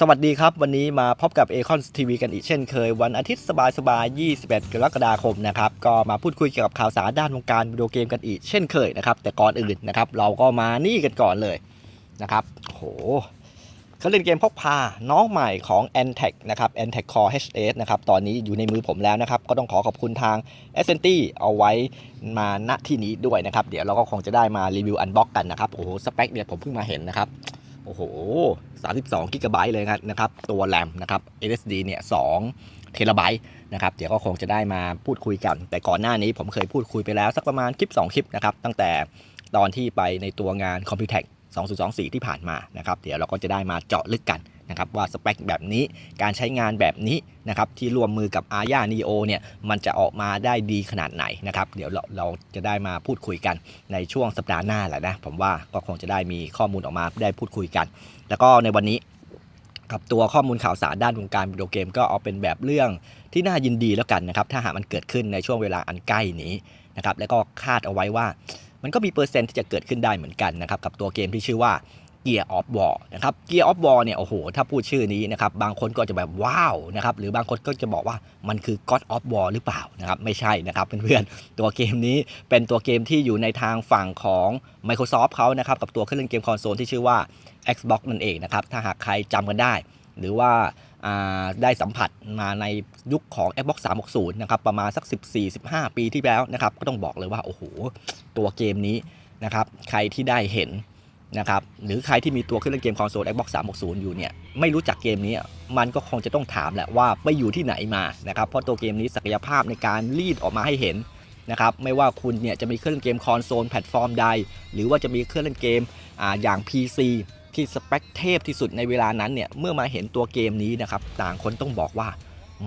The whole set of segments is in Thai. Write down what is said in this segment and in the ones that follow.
สวัสดีครับ วันนี้มาพบกับ a c o n TV กันอีกเช่นเคย วันอาทิตย์สบายๆ21 กรกฎาคมนะครับ ก็มาพูดคุยเกี่ยวกับข่าวสารด้านวงการวิดีโอเกมกันอีกเช่นเคยนะครับ แต่ก่อนอื่นนะครับ เราก็มานี่กันก่อนเลยนะครับโอ้โหเขาเล่นเกมพกพาน้องใหม่ของ a n t e c นะครับ a n t e c Core HS นะครับ ตอนนี้อยู่ในมือผมแล้วนะครับ ก็ต้องขอขอบคุณทาง s c e n t เอาไว้มาณที่นี้ด้วยนะครับ เดี๋ยวเราก็คงจะได้มารีวิวอันบ็อกกันนะครับ โอ้โห สเปคเนี่ยผมเพิ่งมาเห็นนะครับ โอ้โห 32 กิกะไบต์เลยนะครับ ตัวแรมนะครับ SSD เนี่ย 2 เทราไบต์นะครับ เดี๋ยวก็คงจะได้มาพูดคุยกัน แต่ก่อนหน้านี้ผมเคยพูดคุยไปแล้วสักประมาณคลิป 2 คลิปนะครับ ตั้งแต่ตอนที่ไปในตัวงาน Computex 2024 ที่ผ่านมานะครับ เดี๋ยวเราก็จะได้มาเจาะลึกกัน นะครับว่าสเปคแบบนี้การใช้งานแบบนี้นะครับที่ร่วมมือกับ a r y a Neo เนี่ยมันจะออกมาได้ดีขนาดไหนนะครับเดี๋ยวเราเราจะได้มาพูดคุยกันในช่วงสัปดาห์หน้าแหละนะผมว่าก็คงจะได้มีข้อมูลออกมาได้พูดคุยกัน แล้วก็ในวันนี้กับตัวข้อมูลข่าวสารด้านวงการวิดีโอเกมก็เอาเป็นแบบเรื่องที่น่ายินดีแล้วกันนะครับถ้าหากมันเกิดขึ้นในช่วงเวลาอันใกล้นี้นะครับแล้วก็คาดเอาไว้ว่า มันก็มีเปอร์เซ็นต์ที่จะเกิดขึ้นได้เหมือนกันนะครับกับตัวเกมที่ชื่อว่า Gear of War นะครับ Gear of War เนี่ยโอ้โหถ้าพูดชื่อนี้นะครับบางคนก็จะแบบว้าวนะครับหรือบางคนก็จะบอกว่ามันคือ God of War หรือเปล่านะครับไม่ใช่นะครับเพื่อนๆตัวเกมนี้เป็นตัวเกมที่อยู่ในทางฝั่งของ Microsoft เขานะครับกับตัวเครื่องเล่นเกมคอนโซลที่ชื่อว่า Xbox นั่นเองนะครับถ้าหากใครจำกันได้ หรือว่าอ่าได้สัมผัสมาในยุคของ Xbox 360 นะครับ ประมาณสัก 14-15 ปีที่แล้วนะครับ ก็ต้องบอกเลยว่า โอ้โห ตัวเกมนี้นะครับ ใครที่ได้เห็น นะครับหรือใครที่มีตัวเครื่องเล่นเกมคอนโซล Xbox 360 อยู่เนี่ยไม่รู้จักเกมนี้มันก็คงจะต้องถามแหละว่าไปอยู่ที่ไหนมานะครับเพราะตัวเกมนี้ศักยภาพในการรีดออกมาให้เห็นนะครับไม่ว่าคุณเนี่ยจะมีเครื่องเล่นเกมคอนโซลแพลตฟอร์มใด หรือว่าจะมีเครื่องเล่นเกมอ่าอย่าง PC ที่สเปคเทพที่สุดในเวลานั้นเนี่ยเมื่อมาเห็นตัวเกมนี้นะครับต่างคนต้องบอกว่า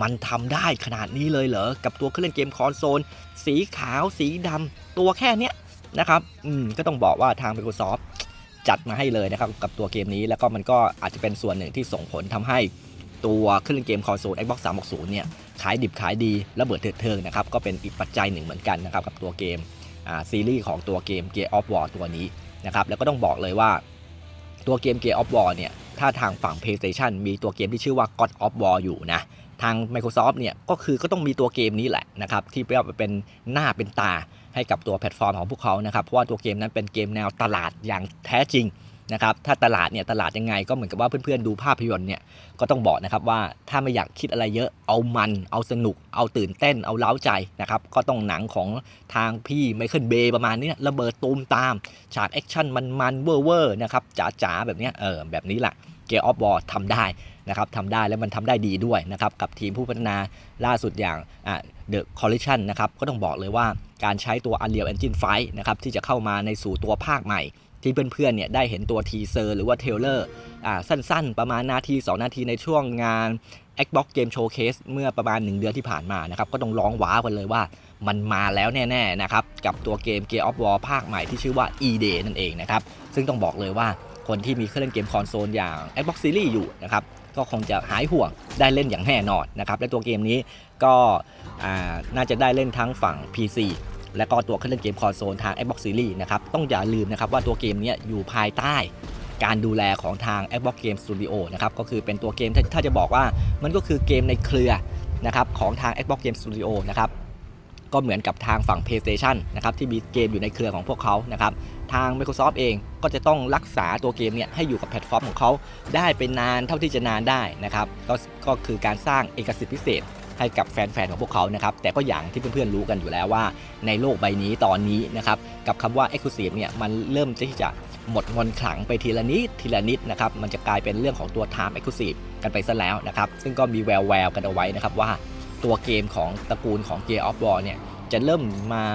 มันทำได้ขนาดนี้เลยเหรอ กับตัวเครื่องเล่นเกมคอนโซล สีขาวสีดำตัวแค่เนี้ยนะครับ อืม ก็ต้องบอกว่าทาง Microsoft จัดมาให้เลยนะครับกับตัวเกมนี้แล้วก็มันก็อาจจะเป็นส่วนหนึ่งที่ส่งผลทำให้ตัวเครื่องเกมคอนโซล Xbox 360 เนี่ยขายดิบขายดีระเบิดเถิดเทิงนะครับก็เป็นอีกปัจจัยหนึ่งเหมือนกันนะครับกับตัวเกมซีรีส์ของตัวเกม Gear of War ตัวนี้นะครับแล้วก็ต้องบอกเลยว่าตัวเกม Gear of War เนี่ยถ้าทางฝั่ง PlayStation มีตัวเกมที่ชื่อว่า God of War อยู่นะทาง Microsoft เนี่ยก็คือก็ต้องมีตัวเกมนี้แหละนะครับที่เรียกว่าเป็นหน้าเป็นตา ให้กับตัวแพลตฟอร์มของพวกเขานะครับเพราะว่าตัวเกมนั้นเป็นเกมแนวตลาดอย่างแท้จริงนะครับถ้าตลาดเนี่ยตลาดยังไงก็เหมือนกับว่าเพื่อนๆดูภาพยนตร์เนี่ยก็ต้องบอกนะครับว่าถ้าไม่อยากคิดอะไรเยอะเอามันเอาสนุก เอาตื่นเต้นเอาเล้าใจนะครับก็ต้องหนังของทางพี่ไมเคิลเบย์ประมาณนี้ระเบิดตูมตาม ฉากแอคชั่นมันๆเวอร์เวอร์นะครับจ๋าๆ แบบเนี้ยเออแบบนี้แหละเกออฟบอลทำได้นะครับทำได้แล้วมันทำได้ดีด้วยนะครับกับทีมผู้พัฒนาล่าสุดอย่างอะ The Collision นะครับ ก็ต้องบอกเลยว่าการใช้ตัว Unreal Engine 5 นะครับ ที่จะเข้ามาในสู่ตัวภาคใหม่ ที่เพื่อนๆเนี่ยได้เห็นตัวทีเซอร์หรือว่าเทเลอร์อ่าสั้นๆ ประมาณนาที 2 นาทีในช่วงงาน Xbox Game Showcase เมื่อประมาณ 1 เดือนที่ผ่านมานะครับ ก็ต้องร้องว้าวกันเลยว่ามันมาแล้วแน่ๆนะครับ กับตัวเกม Gear of War ภาคใหม่ที่ชื่อว่า E-Day นั่นเองนะครับ ซึ่งต้องบอกเลยว่าคนที่มีเครื่องเล่นเกมคอนโซลอย่าง Xbox Series อยู่นะครับ ก็คงจะหายห่วงได้เล่นอย่างแน่นอนนะครับและตัวเกมนี้ก็น่าจะได้เล่นทั้งฝั่ง PC และก็ตัวเครื่องเล่นเกมคอนโซลทาง Xbox Series นะครับต้องอย่าลืมนะครับว่าตัวเกมนี้อยู่ภายใต้การดูแลของทาง Xbox Game Studio นะครับก็คือเป็นตัวเกมถ้าถ้าจะบอกว่ามันก็คือเกมในเครือนะครับของทาง Xbox Game Studio นะครับ ก็เหมือนกับทางฝั่ง PlayStation นะครับที่มีเกมอยู่ในเครือของพวกเขานะครับทาง Microsoft เองก็จะต้องรักษาตัวเกมเนี่ยให้อยู่กับแพลตฟอร์มของเขาได้เป็นนานเท่าที่จะนานได้นะครับก็ก็คือการสร้างเอกสิทธิพิเศษให้กับแฟนๆของพวกเขานะครับแต่ก็อย่างที่เพื่อนๆรู้กันอยู่แล้วว่า ในโลกใบนี้ตอนนี้นะครับกับคำว่า Exclusive เนี่ยมันเริ่มที่จะหมดมนขลังไปทีละนิดทีละนิดนะครับมันจะกลายเป็นเรื่องของตัว Time Exclusive กันไปซะแล้วนะครับซึ่งก็มีแววแววๆกันเอาไว้นะครับว่า ตัวเกมของตระกูลของ Gear of War เนี่ยจะเริ่มมา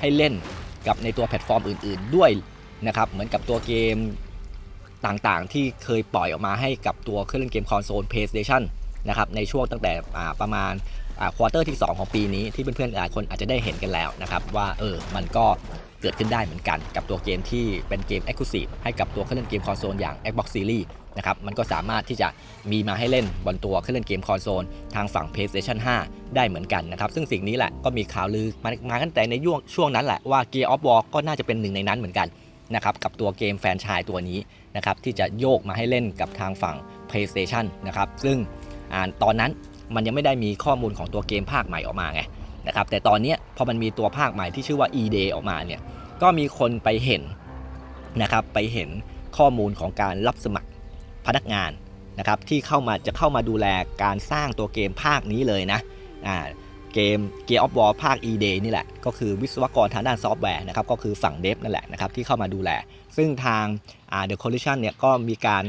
ให้เล่นกับในตัวแพลตฟอร์มอื่น ๆ ด้วยนะครับเหมือนกับตัวเกมต่างๆ ที่เคยปล่อยออกมาให้กับตัวเครื่องเล่นเกมคอนโซล PlayStation นะครับในช่วงตั้งแต่ประมาณควอเตอร์ที่ 2 ของปีนี้ที่เพื่อนๆหลายคนอาจจะได้เห็นกันแล้วนะครับว่าเออมันก็เกิดขึ้นได้เหมือนกันกับตัวเกมที่เป็นเกม Exclusive ให้กับตัวเครื่องเล่นเกมคอนโซลอย่าง Xbox Series นะครับมันก็สามารถที่จะมีมาให้เล่นบนตัวเครื่องเล่นเกมคอนโซลทางฝั่ง PlayStation 5 ได้เหมือนกันนะครับซึ่งสิ่งนี้แหละก็มีข่าวลือมามาตั้งแต่ในช่วงช่วงนั้นแหละว่า Gear of War ก็น่าจะเป็นหนึ่งในนั้นเหมือนกันนะครับกับตัวเกมแฟนชายตัวนี้นะครับที่จะโยกมาให้เล่นกับทางฝั่ง PlayStation นะครับซึ่งอตอนนั้นมันยังไม่ได้มีข้อมูลของตัวเกมภาคใหม่ออกมาไงนะครับแต่ตอนนี้พอมันมีตัวภาคใหม่ที่ชื่อว่า E-Day ออกมาเนี่ยก็มีคนไปเห็นนะครับไปเห็นข้อมูลของการรับสมัคร พนักงานนะครับที่เข้ามาจะเข้ามาดูแลการสร้างตัวเกมภาคนี้เลยนะอ่าเกม Gear of War ภาค E-Day นี่แหละ ก็คือวิศวกรทางด้านซอฟต์แวร์นะครับก็คือฝั่งเดฟนั่นแหละนะครับที่เข้ามาดูแล ซึ่งทาง The Coalition เนี่ยก็มีการ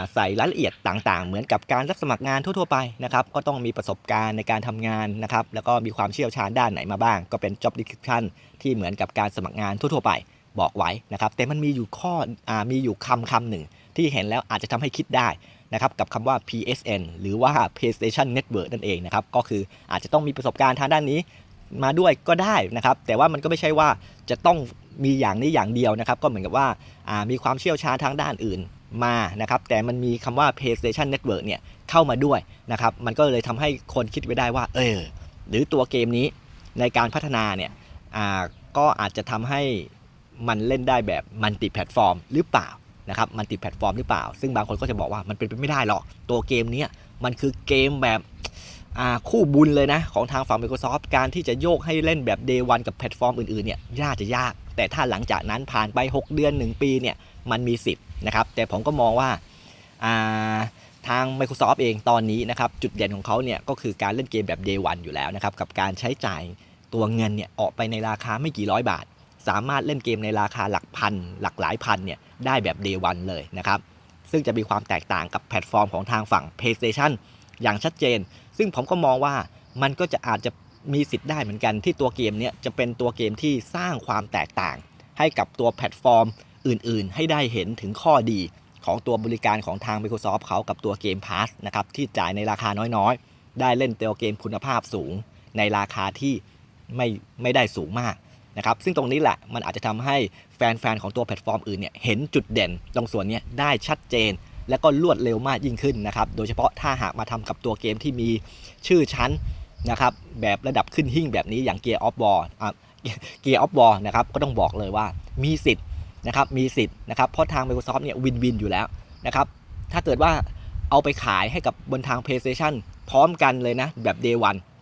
าใส่รายละเอียดต่างๆ เหมือนกับการรับสมัครงานทั่วๆไปนะครับก็ต้องมีประสบการณ์ในการทำงานนะครับแล้วก็มีความเชี่ยวชาญด้านไหนมาบ้าง ก็เป็น job description ที่เหมือนกับการสมัครงานทั่วๆไปบอกไว้นะครับแต่มันมีอยู่ข้ออมีอยู่คำคำหนึ่ง ที่เห็นแล้วอาจจะทำให้คิดได้นะครับกับคำว่า PSN หรือว่า PlayStation Network นั่นเองนะครับก็คืออาจจะต้องมีประสบการณ์ทางด้านนี้มาด้วยก็ได้นะครับ แต่ว่ามันก็ไม่ใช่ว่าจะต้องมีอย่างนี้อย่างเดียวนะครับ ก็เหมือนกับว่าามีความเชี่ยวชาญทางด้านอื่นมานะครับ แต่มันมีคำว่า PlayStation Network เนี่ยเข้ามาด้วยนะครับ มันก็เลยทำให้คนคิดไว้ได้ว่า เออ หรือตัวเกมนี้ในการพัฒนาเนี่ยอ่าก็อาจจะทำให้มันเล่นได้แบบมัลติแพลตฟอร์มหรือเปล่า นะครับมัลติดแพลตฟอร์มหรือเปล่า ซึ่งบางคนก็จะบอกว่ามันเป็นไปไม่ได้หรอก ตัวเกมนี้มันคือเกมแบบคู่บุญเลยนะ ของทางฝั่ง Microsoft การที่จะโยกให้เล่นแบบ Day 1กับแพลตฟอร์มอื่นๆเนี่ยยากจะยาก แต่ถ้าหลังจากนั้นผ่านไป 6 เดือน 1 ปีเนี่ยมันมีสิทธิ์นะครับ แต่ผมก็มองว่าาทาง Microsoft เองตอนนี้นะครับจุดเด่นของเขาเนี่ยก็คือการเล่นเกมแบบ Day 1อยู่แล้วนะครับกับการใช้จ่ายตัวเงินเนี่ยออกไปในราคาไม่กี่ร้อยบาท สามารถเล่นเกมในราคาหลักพันหลักหลายพันเนี่ยได้แบบ Day 1เลยนะครับซึ่งจะมีความแตกต่างกับแพลตฟอร์มของทางฝั่ง PlayStation อย่างชัดเจน ซึ่งผมก็มองว่ามันก็จะอาจจะมีสิทธิ์ได้เหมือนกันที่ตัวเกมเนี้ยจะเป็นตัวเกมที่สร้างความแตกต่าง ให้กับตัวแพลตฟอร์มอื่น ๆ ให้ได้เห็นถึงข้อดีของตัวบริการของทาง Microsoft เขากับตัวเกม Pass นะครับที่จ่ายในราคาน้อยๆ ได้เล่นตัวเกมคุณภาพสูง ในราคาที่ไม่ไม่ได้สูงมาก นะครับซึ่งตรงนี้แหละมันอาจจะทำให้แฟนๆของตัวแพลตฟอร์มอื่นเนี่ยเห็นจุดเด่นตรงส่วนนี้ได้ชัดเจน และก็รวดเร็วมากยิ่งขึ้นนะครับโดยเฉพาะถ้าหากมาทำกับตัวเกมที่มีชื่อชั้นนะครับแบบระดับขึ้นหิ่งแบบนี้อย่าง Gear of War อะ Gear of War นะครับก็ต้องบอกเลยว่ามีสิทธิ์นะครับมีสิทธิ์นะครับเพราะทาง Microsoft เนี่ยวินวินอยู่แล้วนะครับถ้าเกิดว่าเอาไปขายให้กับบนทาง PlayStation พร้อมกันเลยนะแบบ Day 1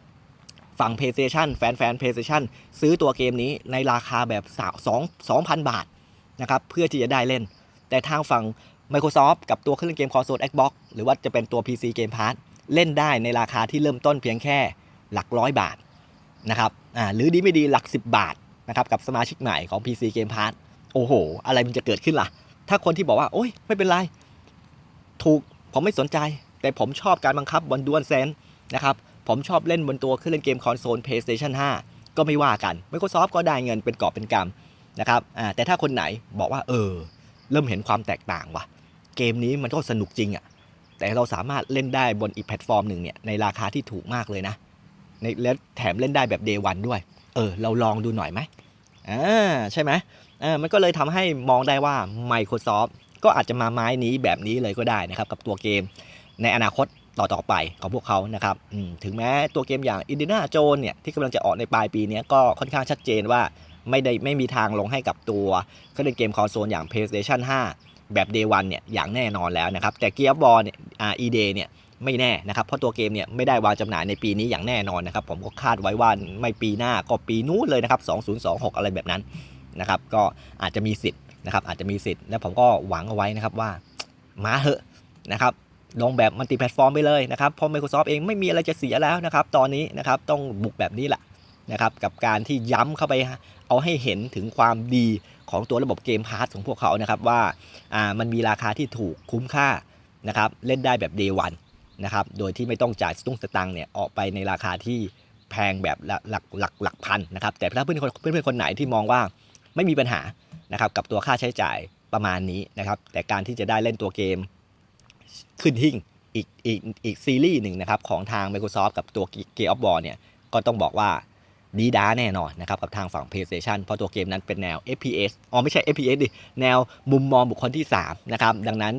ฝั่ง PlayStation แฟนแฟน PlayStation ซื้อตัวเกมนี้ในราคาแบบ2 2,000 บาทนะครับเพื่อที่จะได้เล่น แต่ทางฝั่ง Microsoft กับตัวเครื่องเกมคอนโซล Xbox หรือว่าจะเป็นตัว PC Game Pass เล่นได้ในราคาที่เริ่มต้นเพียงแค่หลักร้อยบาทนะครับอ่าหรือดีไม่ดีหลัก 10 บาทนะครับกับสมาชิกใหม่ของ PC Game Pass โอ้โห อะไรมันจะเกิดขึ้นล่ะ ถ้าคนที่บอกว่า โอ๊ยไม่เป็นไร ถูกผมไม่สนใจ แต่ผมชอบการบังคับบนดวลเซนนะครับ ผมชอบเล่นบนตัวเครื่องเล่นเกมคอนโซล PlayStation 5 ก็ไม่ว่ากัน Microsoft ก็ได้เงินเป็นกอบเป็นกำนะครับแต่ถ้าคนไหนบอกว่าเออ เริ่มเห็นความแตกต่างว่ะ เกมนี้มันก็สนุกจริงอะ่ะแต่เราสามารถเล่นได้บนอีกแพลตฟอร์มหนึ่งเนี่ยในราคาที่ถูกมากเลยนะในและแถมเล่นได้แบบ Day 1ด้วย เออ เราลองดูหน่อยไหมอ่าใช่ไหมอ่ามันก็เลยทำให้มองได้ว่า Microsoft ก็อาจจะมาไม้นี้แบบนี้เลยก็ได้นะครับ กับตัวเกมในอนาคต ต่อต่อไปของพวกเขานะครับถึงแม้ตัวเกมอย่าง Indiana Jones เนี่ยที่กำลังจะออกในปลายปีนี้ก็ค่อนข้างชัดเจนว่าไม่ได้ไม่มีทางลงให้กับตัวเครื่องเล่นเกมคอนโซลอย่าง PlayStation 5 แบบ Day 1เนี่ยอย่างแน่นอนแล้วนะครับ แต่ Gear of War เนี่ยอ่า E-Day เนี่ยไม่แน่นะครับ เพราะตัวเกมเนี่ยไม่ได้วางจำหน่ายในปีนี้อย่างแน่นอนนะครับ ผมก็คาดไว้ว่าไม่ปีหน้าก็ปีนู้นเลยนะครับ 2026 อะไรแบบนั้นนะครับ ก็อาจจะมีสิทธิ์นะครับอาจจะมีสิทธิ์และผมก็หวังเอาไว้นะครับว่ามาเหอะนะครับ ลงแบบมัลติแพลตฟอร์มไปเลยนะครับเพราะ Microsoft เองไม่มีอะไรจะเสียแล้วนะครับ ตอนนี้นะครับต้องบุกแบบนี้แหละนะครับกับการที่ย้ำเข้าไปเอาให้เห็นถึงความดีของตัวระบบเกมพาร์ทของพวกเขานะครับว่าอ่ามันมีราคาที่ถูกคุ้มค่านะครับเล่นได้แบบ Day 1นะครับโดยที่ไม่ต้องจ่ายสตุ้งสตังเนี่ยออกไปในราคาที่แพงแบบหลักหลักหลักพันนะครับแต่ถ้าเพื่อนคนเพื่อนคนไหนที่มองว่าไม่มีปัญหานะครับกับตัวค่าใช้จ่ายประมาณนี้นะครับแต่การที่จะได้เล่นตัวเกม ขึ้นหิ่งอีกอีกอีกซีรีส์หนึ่งนะครับของทาง Microsoft กับตัว Gear of War เนี่ยก็ต้องบอกว่าดีด้าแน่นอนนะครับกับทางฝั่ง PlayStation เพราะตัวเกมนั้นเป็นแนว FPS อ๋อไม่ใช่ FPS ดิ แนวมุมมองบุคคลที่ 3 นะครับ ดังนั้น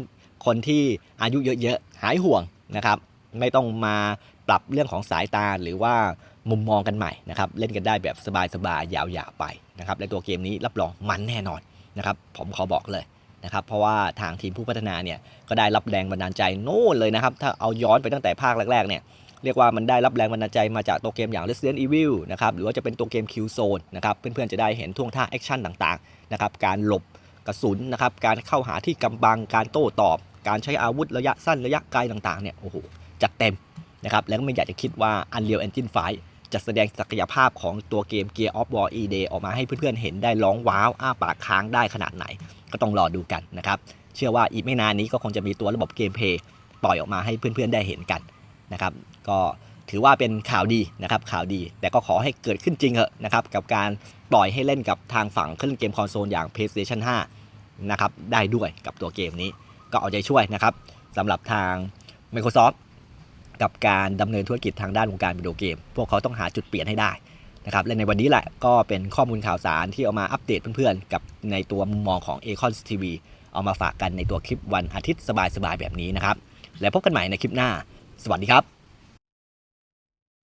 คนที่อายุเยอะๆ หายห่วงนะครับ ไม่ต้องมาปรับเรื่องของสายตาหรือว่ามุมมองกันใหม่นะครับ เล่นกันได้แบบสบายๆ ยาวๆ ไปนะครับ และตัวเกมนี้รับรองมันแน่นอนนะครับ ผมขอบอกเลย นะครับเพราะว่าทางทีมผู้พัฒนาเนี่ยก็ได้รับแรงบันดาลใจโน่นเลยนะครับถ้าเอาย้อนไปตั้งแต่ภาคแรกๆเนี่ยเรียกว่ามันได้รับแรงบันดาลใจมาจากตัวเกมอย่าง Resident Evil นะครับหรือว่าจะเป็นตัวเกม Killzone นะครับเพื่อนๆจะได้เห็นท่วงท่าแอคชั่นต่างๆนะครับการหลบกระสุนนะครับการเข้าหาที่กำบังการโต้ตอบ การใช้อาวุธระยะสั้นระยะไกลต่างๆเนี่ยโอ้โหจัดเต็มนะครับแล้วก็ไม่อยากจะคิดว่า Unreal Engine 5จะแสดงศักยภาพของตัวเกม Gear of War E-Day ออกมาให้เพื่อนๆเห็นได้ร้องว้าว อ้าปากค้างได้ขนาดไหน ก็ต้องรอดูกันนะครับ เชื่อว่าอีกไม่นานนี้ก็คงจะมีตัวระบบเกมเพย์ปล่อยออกมาให้เพื่อนๆได้เห็นกันนะครับ ก็ถือว่าเป็นข่าวดีนะครับข่าวดี แต่ก็ขอให้เกิดขึ้นจริงเหอะนะครับกับการปล่อยให้เล่นกับทางฝั่งเครื่องเกมคอนโซลอย่าง PlayStation 5 นะครับได้ด้วยกับตัวเกมนี้ ก็เอาใจช่วยนะครับสำหรับทาง Microsoft กับการดำเนินธุรกิจทางด้านวงการวิดีโอเกม พวกเขาต้องหาจุดเปลี่ยนให้ได้ นะครับและในวันนี้แหละก็เป็นข้อมูลข่าวสารที่เอามาอัปเดตเพื่อนๆ กับในตัวมุมมองของ a c o n TV เอามาฝากกันในตัวคลิปวันอาทิตย์สบายๆแบบนี้นะครับ แล้วพบกันใหม่ในคลิปหน้า สวัสดีครับ